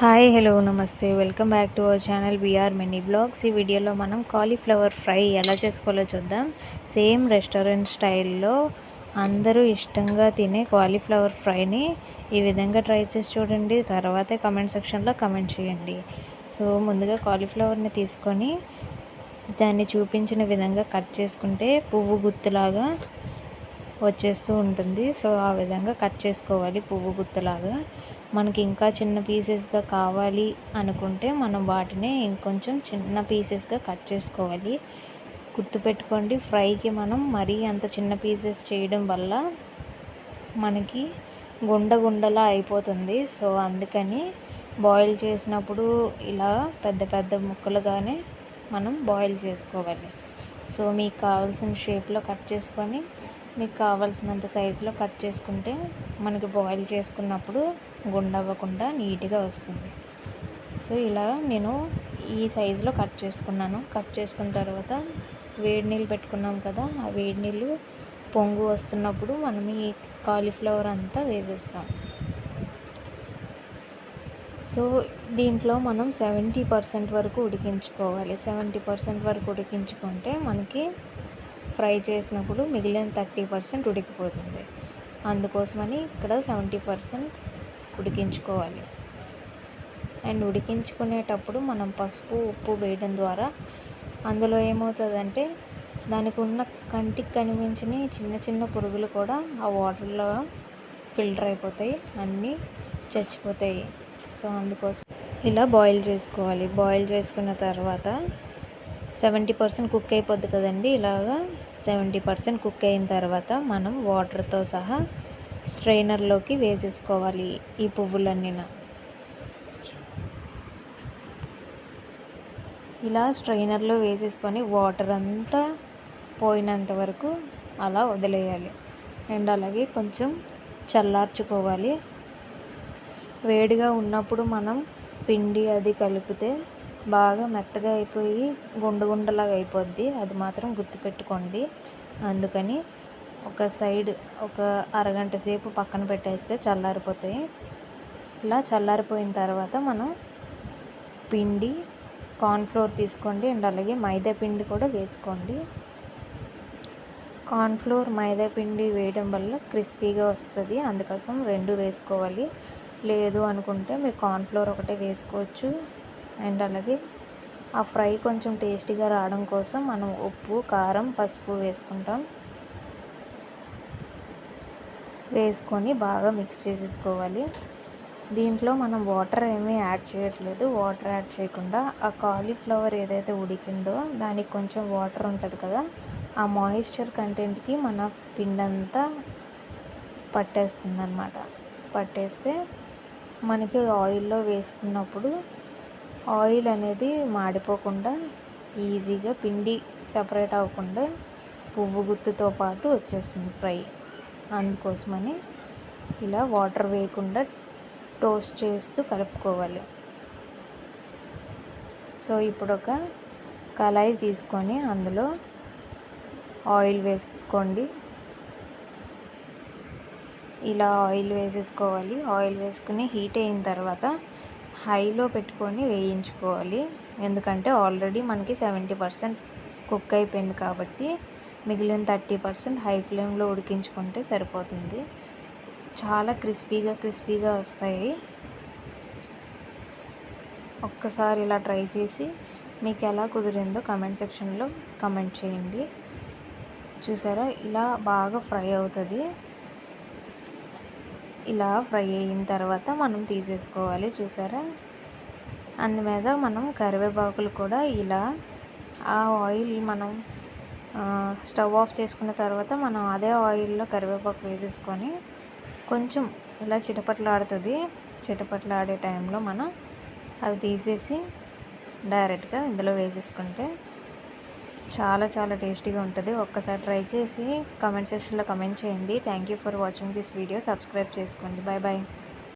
Hi hello నమస్తే. Welcome back to our channel BR mini blogs. ఈ వీడియోలో మనం కాలీఫ్లవర్ ఫ్రై ఎలా చేసుకోవాలో చూద్దాం. సేమ్ రెస్టారెంట్ స్టైల్లో అందరూ ఇష్టంగా తినే కాలీఫ్లవర్ ఫ్రైని ఈ విధంగా ట్రై చేసి చూడండి. తర్వాతే కమెంట్ సెక్షన్లో కమెంట్ చేయండి. సో ముందుగా కాలీఫ్లవర్ని తీసుకొని దాన్ని చూపించిన విధంగా కట్ చేసుకుంటే పువ్వు గుత్తులాగా వచ్చేస్తూ ఉంటుంది. సో ఆ విధంగా కట్ చేసుకోవాలి పువ్వు గుత్తులాగా. మనకి ఇంకా చిన్న పీసెస్గా కావాలి అనుకుంటే మనం వాటిని ఇంకొంచెం చిన్న పీసెస్గా కట్ చేసుకోవాలి. గుర్తుపెట్టుకోండి ఫ్రైకి మనం మరీ అంత చిన్న పీసెస్ చేయడం వల్ల మనకి గుండ గుండలా అయిపోతుంది. సో అందుకని బాయిల్ చేసినప్పుడు ఇలా పెద్ద పెద్ద ముక్కలుగానే మనం బాయిల్ చేసుకోవాలి. సో మీకు కావాల్సిన షేప్లో కట్ చేసుకొని మీకు కావాల్సినంత సైజులో కట్ చేసుకుంటే మనకి బాయిల్ చేసుకున్నప్పుడు గుండవ్వకుండా నీట్గా వస్తుంది. సో ఇలా నేను ఈ సైజులో కట్ చేసుకున్నాను. కట్ చేసుకున్న తర్వాత వేడి నీళ్ళు పెట్టుకున్నాం కదా ఆ వేడి నీళ్ళు పొంగు వస్తున్నప్పుడు మనం ఈ కాలీఫ్లవర్ అంతా వేసేస్తాం. సో దీంట్లో మనం సెవెంటీ పర్సెంట్ వరకు ఉడికించుకోవాలి. సెవెంటీ పర్సెంట్ వరకు ఉడికించుకుంటే మనకి ఫ్రై చేసినప్పుడు మిగిలిన థర్టీ పర్సెంట్ ఉడికిపోతుంది. అందుకోసమని ఇక్కడ సెవెంటీ పర్సెంట్ ఉడికించుకోవాలి. అండ్ ఉడికించుకునేటప్పుడు మనం పసుపు ఉప్పు వేయడం ద్వారా అందులో ఏమవుతుందంటే దానికి ఉన్న కంటికి కనిపించిన చిన్న చిన్న పురుగులు కూడా ఆ వాటర్లో ఫిల్టర్ అయిపోతాయి అన్నీ చచ్చిపోతాయి. సో అందుకోసం ఇలా బాయిల్ చేసుకోవాలి. బాయిల్ చేసుకున్న తర్వాత సెవెంటీ పర్సెంట్ కుక్ అయిపోద్ది కదండి ఇలాగా. సెవెంటీ పర్సెంట్ కుక్ అయిన తర్వాత మనం వాటర్తో సహా స్ట్రైనర్లోకి వేసేసుకోవాలి ఈ పువ్వులన్నీ ఇలా స్ట్రైనర్లో వేసేసుకొని వాటర్ అంతా పోయినంత వరకు అలా వదిలేయాలి. అండ్ అలాగే కొంచెం చల్లార్చుకోవాలి. వేడిగా ఉన్నప్పుడు మనం పిండి అది కలిపితే బాగా మెత్తగా అయిపోయి గుండు గుండలాగా అయిపోద్ది. అది మాత్రం గుర్తుపెట్టుకోండి. అందుకని ఒక సైడ్ ఒక అరగంట సేపు పక్కన పెట్టేస్తే చల్లారిపోతాయి. ఇలా చల్లారిపోయిన తర్వాత మనం పిండి కార్న్ఫ్లోర్ తీసుకోండి అండ్ అలాగే మైదా పిండి కూడా వేసుకోండి. కార్న్ఫ్లోర్ మైదా పిండి వేయడం వల్ల క్రిస్పీగా వస్తుంది. అందుకోసం రెండు వేసుకోవాలి. లేదు అనుకుంటే మీరు కార్న్ఫ్లోర్ ఒకటే వేసుకోవచ్చు. అండ్ అలాగే ఆ ఫ్రై కొంచెం టేస్టీగా రావడం కోసం మనం ఉప్పు కారం పసుపు వేసుకుంటాం. వేసుకొని బాగా మిక్స్ చేసేసుకోవాలి. దీంట్లో మనం వాటర్ ఏమీ యాడ్ చేయట్లేదు. వాటర్ యాడ్ చేయకుండా ఆ కాలీఫ్లవర్ ఏదైతే ఉడికిందో దానికి కొంచెం వాటర్ ఉంటుంది కదా ఆ మాయిశ్చర్ కంటెంట్కి మన పిండంతా పట్టేస్తుంది అనమాట పట్టేస్తే మనకి ఆయిల్లో వేసుకున్నప్పుడు ఆయిల్ అనేది మాడిపోకుండా ఈజీగా పిండి సపరేట్ అవ్వకుండా పువ్వు గుత్తుతో పాటు వచ్చేస్తుంది ఫ్రై. అందుకోసమని ఇలా వాటర్ వేయకుండా టోస్ట్ చేస్తూ కలుపుకోవాలి. సో ఇప్పుడు ఒక కళాయి తీసుకొని అందులో ఆయిల్ వేసుకోండి ఇలా ఆయిల్ వేసేసుకోవాలి. ఆయిల్ వేసుకుని హీట్ అయిన తర్వాత హైలో పెట్టుకొని వేయించుకోవాలి. ఎందుకంటే ఆల్రెడీ మనకి సెవెంటీ పర్సెంట్ కుక్ అయిపోయింది కాబట్టి మిగిలిన థర్టీ పర్సెంట్ హై ఫ్లేమ్లో ఉడికించుకుంటే సరిపోతుంది. చాలా క్రిస్పీగా క్రిస్పీగా వస్తాయి. ఒక్కసారి ఇలా ట్రై చేసి మీకు ఎలా కుదిరిందో కమెంట్ సెక్షన్లో కమెంట్ చేయండి. చూసారా? ఇలా బాగా ఫ్రై అవుతుంది. ఇలా ఫ్రై అయిన తర్వాత మనం తీసేసుకోవాలి చూసారా? అందు మీద మనం కరివేపాకులు కూడా ఇలా ఆ ఆయిల్ మనం స్టవ్ ఆఫ్ చేసుకున్న తర్వాత మనం అదే ఆయిల్లో కరివేపాకు వేసేసుకొని కొంచెం ఇలా చిటపట్లాడుతుంది. చిటపట్లాడే టైంలో మనం అవి తీసేసి డైరెక్ట్గా ఇందులో వేసేసుకుంటే చాలా చాలా టేస్టీగా ఉంటుంది. ఒక్కసారి ట్రై చేసి కమెంట్ సెక్షన్లో కమెంట్ చేయండి. Thank you for watching this video subscribe చేసుకోండి. Bye bye